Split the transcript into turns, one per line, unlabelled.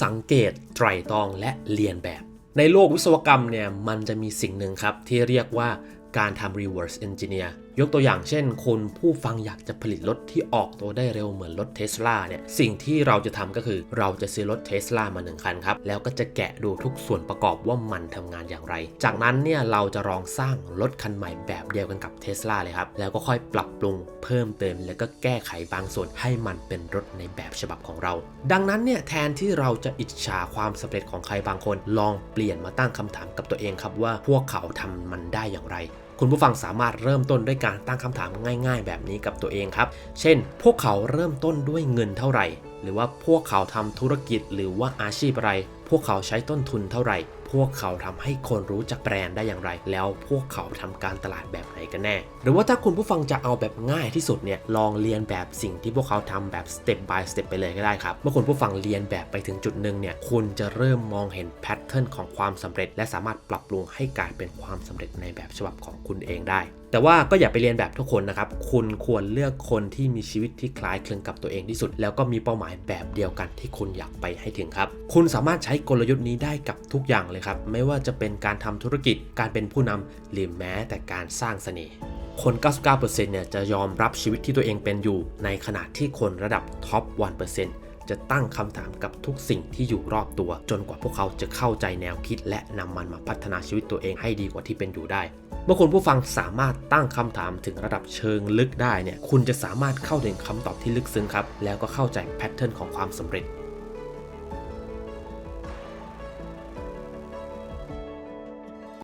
สังเกตไตรตรองและเรียนแบบ ในโลกวิศวกรรมเนี่ยมันจะมีสิ่งหนึ่งครับที่เรียกว่าการทำ reverse engineer ยกตัวอย่างเช่น คนผู้ฟังอยากจะผลิตรถที่ออกตัวได้เร็วเหมือนรถเทสลาเนี่ย สิ่งที่เราจะทำก็คือเราจะซื้อรถเทสลามาหนึ่งคันครับ แล้วก็จะแกะดูทุกส่วนประกอบว่ามันทำงานอย่างไร จากนั้นเนี่ยเราจะลองสร้างรถคันใหม่แบบเดียวกันกับเทสลาเลยครับ แล้วก็ค่อยปรับปรุงเพิ่มเติม แล้วก็แก้ไขบางส่วนให้มันเป็นรถในแบบฉบับของเรา ดังนั้นเนี่ยแทนที่เราจะอิจฉาความสำเร็จของใครบางคน ลองเปลี่ยนมาตั้งคำถามกับตัวเองครับว่าพวกเขาทำมันได้อย่างไรคุณผู้ฟังสามารถเริ่มต้นด้วยการตั้งคำถามง่าย ๆ แบบนี้กับตัวเองครับ เช่น พวกเขาเริ่มต้นด้วยเงินเท่าไหร่ หรือว่าพวกเขาทำธุรกิจหรือว่าอาชีพอะไร พวกเขาใช้ต้นทุนเท่าไหร่ พวกเขาทำให้คนรู้จักแบรนด์ได้อย่างไร แล้วพวกเขาทำการตลาดแบบไหนกันแน่ หรือว่าถ้าคุณผู้ฟังจะเอาแบบง่ายที่สุดเนี่ยลองเรียนแบบสิ่งที่พวกเขาทำแบบ step by step ไปเลยก็ได้ครับ เมื่อคุณผู้ฟังเรียนแบบไปถึงจุดหนึ่งเนี่ยคุณจะเริ่มมองเห็นแพทเทิร์นของความสำเร็จ และสามารถปรับปรุงให้กลายเป็นความสำเร็จในแบบฉบับของคุณเองได้แต่ว่าก็อย่าไปเรียนแบบทุกคนนะครับ คุณควรเลือกคนที่มีชีวิตที่คล้ายคลึงกับตัวเองที่สุด แล้วก็มีเป้าหมายแบบเดียวกันที่คุณอยากไปให้ถึงครับ คุณสามารถใช้กลยุทธ์นี้ได้กับทุกอย่างเลยครับไม่ว่าจะเป็นการทำธุรกิจการเป็นผู้นำหรือแม้แต่การสร้างเสน่ห์คน 99%เนี่ยจะยอมรับชีวิตที่ตัวเองเป็นอยู่ ในขณะที่คนระดับท็อป 1%จะตั้งคำถามกับทุกสิ่งที่อยู่รอบตัว จนกว่าพวกเขาจะเข้าใจแนวคิด และนำมันมาพัฒนาชีวิตตัวเองให้ดีกว่าที่เป็นอยู่ได้เมื่อคุณผู้ฟังสามารถตั้งคำถามถึงระดับเชิงลึกได้เนี่ยคุณจะสามารถเข้าถึงคำตอบที่ลึกซึ้งครับ แล้วก็เข้าใจแพทเทิร์นของความสำเร็จ